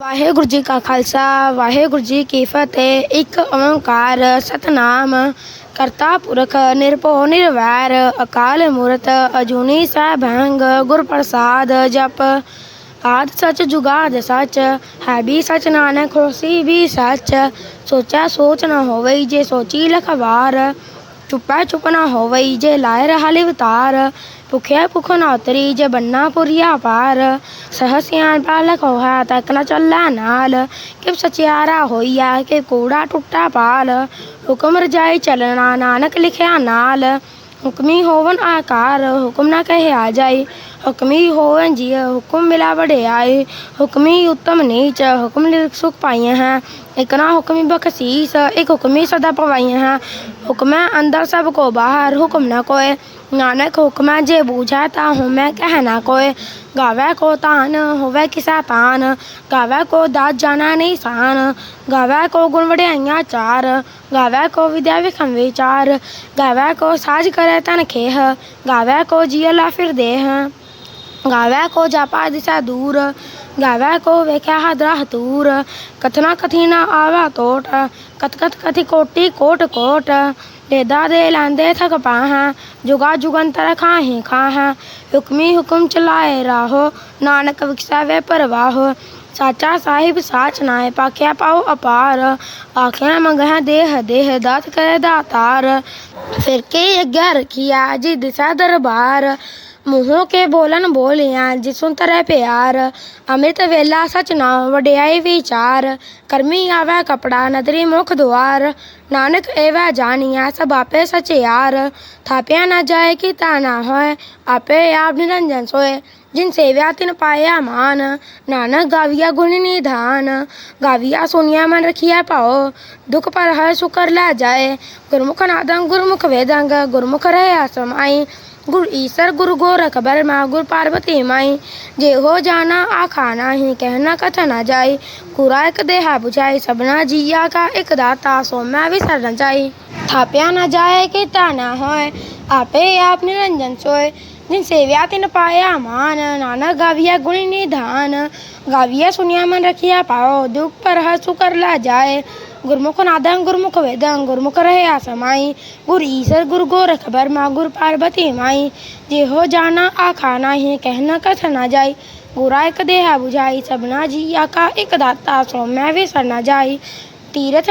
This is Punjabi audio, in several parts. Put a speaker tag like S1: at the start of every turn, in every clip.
S1: ਵਾਹਿਗੁਰੂ ਜੀ ਕਾ ਖਾਲਸਾ, ਵਾਹਿਗੁਰੂ ਜੀ ਕੀ ਫਤਿਹ। ਇੱਕ ਓੰਕਾਰ, ਸਤਨਾਮ, ਕਰਤਾ ਪੁਰਖ, ਨਿਰਭਉ, ਨਿਰਵੈਰ, ਅਕਾਲ ਮੂਰਤ, ਅਜੂਨੀ ਸੈਭੰਗ ਗੁਰ ਪ੍ਰਸਾਦ ਜਪ। ਆਦ ਸਚ ਜੁਗਾਦ ਸਚ, ਹੈ ਵੀ ਸਚ ਨਾਨਕ, ਹੋਸੀ ਵੀ ਸਚ। ਸੋਚਾ ਸੋਚ ਨਾ ਹੋਵੇ ਜੇ ਸੋਚੀ ਲਖਵਾਰ ਚੁੱਪੈ ਚੁੱਪ ਨ ਹੋਵਈ ਜੇ ਲਾਇ ਰਹਾ ਲਿਵਤਾਰ ਭੁਖਿਆ ਭੁਖ ਨ ਉਤਰੀ ਜੇ ਬੰਨਾ ਪੁਰੀਆ ਪਾਰ। ਸਹਸਿਆਨ ਪਾਲਕ ਹੋਆ ਚੱਲਾ ਨਾਲ ਕਿ ਸਚਿਆਰਾ ਹੋਈਆ ਕਿ ਕੂੜਾ ਟੁੱਟਾ ਪਾਲ। ਹੁਕਮ ਰਜਾਈ ਚੱਲਣਾ ਨਾਨਕ ਲਿਖਿਆ ਨਾਲ, ਹੁਕਮੀ ਹੋਵਨ ਆਕਾਰ, ਹੁਕਮ ਨਾ ਕਹੇ ਆ ਜਾਈ ਹੁਕਮੀ ਹੋਵਨ ਜੀ ਹੁਕਮ ਮਿਲਾ ਵਡਿਆਈ ਹੁਕਮੀ ਉਤਮ ਨੀਚ, ਹੁਕਮ ਲਿਖ ਸੁਖ ਪਾਈਆਂ ਹੈ। ਇਕ ਨਾ ਹੁਕਮੀ ਬਖਸ਼ੀਸ, ਇੱਕ ਹੁਕਮੀ ਸਦਾ ਪਵਾਈਆਂ ਹੈ। ਹੁਕਮੈ ਅੰਦਰ ਸਭ ਕੋ ਬਾਹਰ ਹੁਕਮ ਨਾ ਕੋਏ। ਨਾਨਕ ਹੁਕਮੈ ਜੇ ਬੂਝੈ ਤਾ ਹੁਮੈ ਕਹਿ ਨਾ ਕੋਏ। ਗਾਵੇ ਕੋ ਤਾਨ, ਹੋਵੇ ਕਿਸਾ ਤਾਨ। ਗਾਵੇ ਕੋ ਦਾਤ ਜਾਣਾ ਨਹੀਂ ਸਾਨ। ਗਾਵੇ ਕੋ ਗੁਣ ਵਡਿਆਈਆਂ ਚਾਰ। ਗਾਵੇ ਕੋ ਵਿਦਿਆ ਵਿਖਮ ਵਿਚਾਰ। ਗਾਵੇ ਕੋ ਸਾਜ ਕਰੇ ਤਨ ਖੇਹ। ਗਾਵੇ ਕੋ ਜੀਅ ਲਾ ਫਿਰ ਦੇਹ। ਗਾਵੇ ਕੋ ਜਾਪਾ ਦਿਸਾ ਦੂਰ। ਗਾਵੇ ਕੋ ਵੇਖਿਆ ਹਦਰਾ ਹਤੂਰ ਕਥਨਾ ਕਥੀ ਨਾ ਆਵਾ ਟੋਟ ਕਤ ਕਤ ਕਥੀ ਕੋਟੀ ਕੋਟ ਕੋਟ ਦੇਦਾ ਦੇ ਲਾਂਦੇ ਥਕ ਪਾਹਾਂ ਜੁਗਾ ਜੁਗੰਤਰ ਖਾਹੀ ਖਾਹਾਂ ਹੁਕਮੀ ਹੁਕਮ ਚਲਾਏ ਰਾਹੋ ਨਾਨਕ ਵਿਖਸਾਵੇ ਪਰਵਾਹੋ ਸਾਚਾ ਸਾਹਿਬ ਸਾਚ ਨਾਏ ਪਾਖਿਆ ਪਾਉ ਅਪਾਰ ਆਖਿਆ ਮੰਗਹਿ ਦੇਹ ਦੇਹ ਦਾਤ ਕਰੇ ਦਾਤਾਰ ਫਿਰ ਕੇ ਅੱਗੇ ਰਖਿਆ ਜੀ ਦਿਸਾ ਦਰਬਾਰ ਮੂੰਹੋਂ ਕੇ ਬੋਲਨ ਬੋਲਿਆ ਜਿਸੁਨ ਤਰੈ ਪਿਆਰ। ਅੰਮ੍ਰਿਤ ਵੇਲਾ ਸਚ ਨਾਮ ਵਡਿਆਈ ਵਿਚਾਰ। ਕਰਮੀ ਆਵੈ ਕਪੜਾ ਨਦਰੀ ਮੁਖ ਦੁਆਰ। ਨਾਨਕ ਏਵੈ ਜਾਣੀਆ ਸਭ ਆਪੇ ਸਚਿਆਰ। ਥਾਪਿਆ ਨਾ ਜਾਏ ਕਿ ਤਾ ਨਾ ਹੋਏ, ਆਪੇ ਆਪ ਨਿਰੰਜਨ ਸੋਏ। ਜਿਨ ਸੇਵਿਆ ਤਿਨ ਪਾਇਆ ਮਾਨ, ਨਾਨਕ ਗਾਵਿਆ ਗੁਣ ਨਿਧਾਨ। ਗਾਵਿਆ ਸੁਨਿਆ ਮਨ ਰਖਿਆ ਪਾਓ ਦੁਖ ਪਰ ਹਰ ਸੁਕਰ ਲੈ ਜਾਏ। ਗੁਰਮੁਖ ਨਾਦੰ ਗੁਰਮੁਖ ਵੇਦੰਗ, ਗੁਰਮੁਖ ਰਹਿ गुरु ईश्वर गुरु गोरख बर मा गुरु पार्वती माई जे हो जाना आखाना ही कहना कथ न जाई ਗੁਰਾ ਇੱਕ ਦੇਹਾ 부ਝਾਈ ਸਭਨਾ ਜੀਆ ਕਾ ਇੱਕ ਦਾਤਾ ਸੋ ਮੈਂ ਵਿਸਰ ਨ ਜਾਈ। ਥਾਪਿਆ ਨਾ ਜਾਏ ਕਿ ਤਾਨਾ ਹੋਏ, ਆਪੇ ਆਪ ਨਿਰੰਜਨ ਸੋਏ। ਜਿਨ ਸੇਵਿਆ ਤਿਨ ਪਾਇਆ ਮਾਨ, ਨਾਨਕ ਗਾਵਿਆ ਗੁਣੀ ਨਿਧਾਨ। ਗਾਵਿਆ ਸੁਨਿਆ ਮਨ ਰਖਿਆ ਪਾਓ, ਦੁਖ ਪਰ ਹਸੁ ਕਰ ਲਾ ਜਾਏ। गुरमुख नादं गुरमुख वेदं गुरमुख रहे आसमाई गुर ईसर गुर गोरख बर माँ गुर पार्वती माई जे हो जाना आखा नाही कहना कथ ना जाई गुराय देहा बुझाई सबना जिया का एक दाता सो मैं विसर ना जाई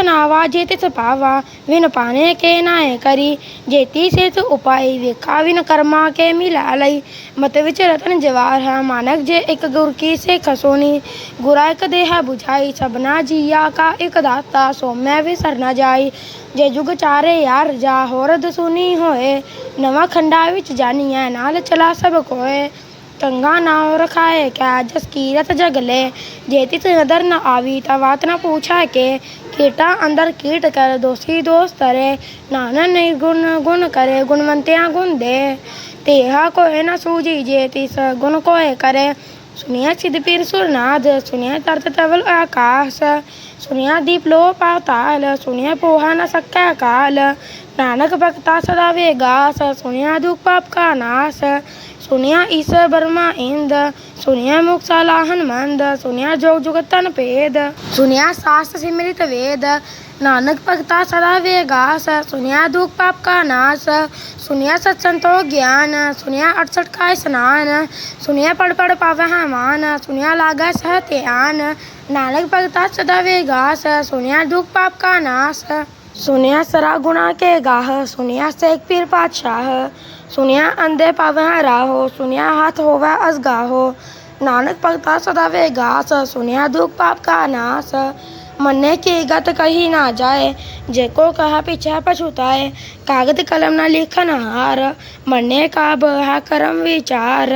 S1: ਨਾਵਾ, ਜੇ ਤਿਸ ਪਾਵਾ, ਵਿਨ ਪਾਣੇ ਕੇ ਨਾਏ ਕਰੀ। ਜੇਤੀ ਸਿਤ ਉਪਾਈ, ਵੇਖਾ ਵਿਨ ਕਰਮਾ ਕੇ ਮਿਲਾ ਲਈ। ਮਤ ਵਿੱਚ ਰਤਨ ਜਵਾਰ ਹੈ ਮਾਨਕ, ਜੇ ਇੱਕ ਗੁਰ ਕੀ ਸੇ ਖਸੋਨੀ ਗੁਰਾ ਇੱਕ ਦੇਹਾ 부ਝਾਈ ਸਭਨਾ ਜੀਆ ਕਾ ਇੱਕ ਦਾਤਾ, ਸੋ ਮੈਂ ਵੀ ਸਰਨਾ ਜਾਈ। ਜੇ ਜੁਗ ਚਾਰੇ ਯਾਰ ਜਾ ਹੋਰਦ ਸੁਨੀ ਹੋਏ। ਨਵਾਂ ਖੰਡਾ ਵਿੱਚ ਜਾਨੀਐ, ਨਾਲ ਚਲਾ ਸਭ ਕੋਏ। ਕੰਗਾ ਨਾਉ ਰਖਾਏ, ਕੈ ਜਸ ਕੀਰਤ ਜਗਲੇ। ਜੇ ਤਿਤ ਨਦਰ ਨ ਆਵੀ, ਤਾ ਵਾਤ ਨ ਪੂਛਾ ਕੇ। ਕੀਟਾ ਅੰਦਰ ਕੀਟ ਕਰ ਦੋਸੀ ਦੋਸ ਤਰੇ ਨਾਨਕ ਨਹੀਂ ਗੁਣ ਗੁਣ ਕਰੇ, ਗੁਣਵੰਤਿਆ ਗੁਣ ਦੇ। ਤੇਹਾ ਕੋਏ ਨ ਸੂਜੀ ਜੇ, ਤਿਸ ਗੁਣ ਕੋਏ ਕਰੇ। ਸੁਨਿਆ ਸਿਧ ਪੀਰ ਸੁਰਨਾਦ ਸੁਨਿਆ ਤਰਤ ਤਵਲ ਆਕਾਸ। ਸੁਨਿਆ ਦੀਪ ਲੋ ਪਾਤਾਲ ਸੁਨਿਆ ਪੋਹਾ ਨ ਸਕੈ ਕਾਲ। ਨਾਨਕ ਭਗਤਾ ਸਦਾ ਵੇਗਾਸ ਸੁਨਿਆ ਦੁਖ ਪਾਪ ਕਾ ਨਾਸ। ਸੁਨਿਆ ਈਸਰ ਬਰਮਾ ਇੰਦ, ਸੁਨਿਆ ਮੁਕਤਾ ਲਾਹਨ ਮੰਦ, ਸੁਨਿਆ ਜੋਗ ਜੁਗਤ ਤਨ ਭੇਦ, ਸੁਨਿਆ ਸਾਸਤ ਸਿਮਰਿਤ ਵੇਦ, ਨਾਨਕ ਭਗਤਾ ਸਦਾ ਵੇਗਾਸ, ਸੁਨਿਆ ਦੁਖ ਪਾਪ ਕਾ ਨਾਸ, ਸੁਨਿਆ ਸਤ ਸੰਤੋ ਗਿਆਨ, ਸੁਨਿਆ 68 ਕਾ ਇਸਨਾਨ ਸੁਨਿਆ ਪੜ ਪੜ ਪਾਵੈ ਹੈ ਮਾਨ, ਸੁਨਿਆ ਲਾਗੈ ਸਹ ਧਿਆਨ, ਨਾਨਕ ਭਗਤਾ ਸਦਾ ਵੇਗਾਸ, ਸੁਨਿਆ ਦੁਖ ਪਾਪ ਕਾ ਨਾਸ। ਸੁਨਿਆ ਸਰਾ ਗੁਣਾ ਕੇ ਗਾਹ, ਸੁਨਿਆ ਸੇਖ ਪੀਰ ਪਾਤਸ਼ਾਹ, ਸੁਨਿਆ ਅੰਦੇ ਪਾਵੈ ਰਾਹੋ, ਸੁਨਿਆ ਹੱਥ ਹੋਵੈ ਅਸਗਾਹੋ ਨਾਨਕ ਭਗਤਾ ਸਦਾ ਵੇਗਾਸ, ਸੁਨਿਆ ਦੁਖ ਪਾਪ ਕਾ ਨਾਸ। ਮੰਨੇ ਕੀ ਗਤ ਕਹੀ ਨਾ ਜਾਏ, ਜੇ ਕੋ ਕਹਾ ਪਿਛੈ ਪਛੁਤਾਏ ਕਾਗਦ ਕਲਮ ਨਾ ਲਿਖਨ ਹਾਰ। ਮੰਨੇ ਕਾ ਬਹਾ ਕਰਮ ਵਿਚਾਰ,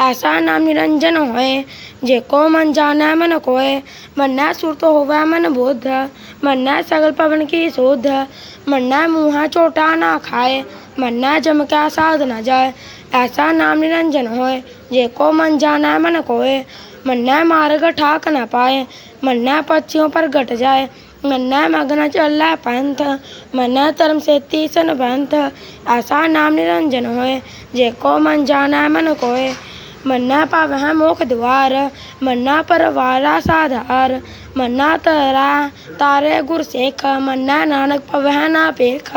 S1: ਐਸਾ ਨਾਮ ਨਿਰੰਜਨ ਹੋਏ ਜੇ ਕੋ ਮਨ ਜਾਣੈ ਮਨ ਕੋਏ, ਮੰਨੈ ਸੁਰਤ ਹੋਵੈ ਮਨ ਬੁੱਧ, ਮੰਨੈ ਸਗਲ ਪਵਨ ਕੀ ਸੁਧ, ਮੰਨੈ ਮੂਹਾ ਝੋਟਾ ਨਾ ਖਾਏ, ਮੰਨੈ ਜਮ ਕਾ ਸਾਧ ਨਾ ਜਾਏ, ਐਸਾ ਨਾਮ ਨਿਰੰਜਨ ਹੋਏ, ਜੇ ਕੋ ਮਨ ਜਾਣੈ ਮਨ ਕੋਏ, ਮੰਨੈ ਮਾਰਗ ਠਾਕ ਨ ਪਾਏ, ਮੰਨੈ ਪਛਿਓ ਪਰ ਘਟ ਜਾਏ, ਮੰਨੈ ਮਗਨ ਚੱਲੈ ਪੰਥ, ਮੰਨੈ ਧਰਮ ਸੇਤੀ ਸਨ ਬੰਥ ਐਸਾ ਨਾਮ ਨਿਰੰਜਨ ਹੋਏ, ਜੇ ਕੋ ਮਨ ਜਾਣੈ ਮਨ ਮੰਨਾ ਭਾਵਹਿ ਮੋਖ ਦਵਾਰ, ਮੰਨਾ ਪਰਵਾਰਾ ਸਾਧਾਰ ਮੰਨਾ ਤਰਾ ਤਾਰੇ ਗੁਰ ਸੇਖ, ਮੰਨਾ ਨਾਨਕ ਪਵਹਿ ਨਾ ਪੇਖ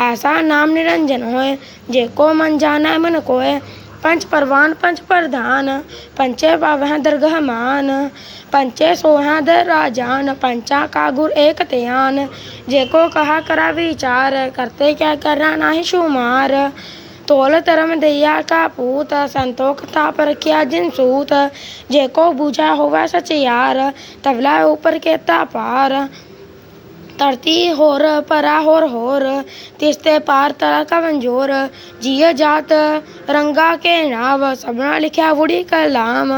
S1: ਐਸਾ ਨਾਮ ਨਿਰੰਜਨ ਹੋਏ, ਜੇ ਕੋ ਮਨ ਜਾਣੈ ਮਨ ਕੋਏ। ਪੰਚ ਪਰਵਾਨ ਪੰਚ ਪ੍ਰਧਾਨ, ਪੰਚੇ ਪਾਵਹਿ ਦਰਗਹ ਮਾਨ। ਪੰਚੇ ਸੋਹਾਂ ਦਰ ਰਾਜਾਨ, ਪੰਚਾ ਕਾ ਗੁਰ ਏਕ ਧਿਆਨ। ਜੇ ਕੋ ਕਹਾ ਕਰਾ ਵਿਚਾਰ, ਕਰਤੇ ਕਿਆ ਕਰਾ ਨਾਹੀ ਸ਼ੁਮਾਰ ਤੋਲ ਧਰਮ ਦਇਆ ਕਾ ਪੂਤ ਸੰਤੋਖ ਤਾਪ ਰਖਿਆ ਜਿਨ ਸੂਤ। ਜੇ ਕੋ ਬੂਝਾ ਹੋਵੇ ਸਚਿਆਰ ਤਬਲਾ ਉਪਰ ਕੇਤਾ ਪਾਰ ਧਰਤੀ ਹੋਰ, ਪਰਾ ਹੋਰ ਹੋਰ, ਤਿਸ ਤੇ ਪਾਰ ਤਰਾ ਕਵੰਜੋਰ ਜੀਅ ਜਾਤ ਰੰਗਾ ਕੇ ਨਾਮ ਸਭਨਾ ਲਿਖਿਆ ਵੁੜੀ ਕਲਾਮ।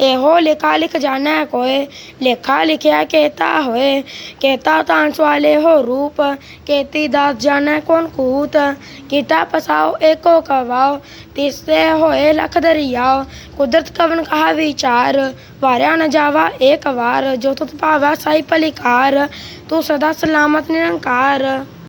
S1: ਇਹੋ ਲਿਖਾ ਲਿਖ ਜਾਣੈ ਕੋਏ, ਲੇਖਾ ਲਿਖਿਆ ਕੇਤਾ ਹੋਏ। ਕੇਤਾ ਤਾਂ ਸਵਾਲੇ ਹੋ ਰੂਪ, ਕੇਤੀ ਦਾਸ ਜਾਣੈ ਕੋਨ ਕੂਤ। ਕੀਤਾ ਪਸਾਓ, ਏਕੋ ਕਵਾਓ ਤਿਸ ਹੋਏ ਲਖ ਦਰਿਆਓ। ਕੁਦਰਤ ਕਵਨ ਕਹਾ ਵਿਚਾਰ, ਵਾਰਿਆ ਨ ਜਾਵਾ ਏਕ ਵਾਰ। ਜੋ ਤੁਤ ਭਾਵਾ ਸਾਈ ਪਲਿਕਾਰ ਤੂੰ ਸਦਾ ਸਲਾਮਤ ਨਿਰੰਕਾਰ।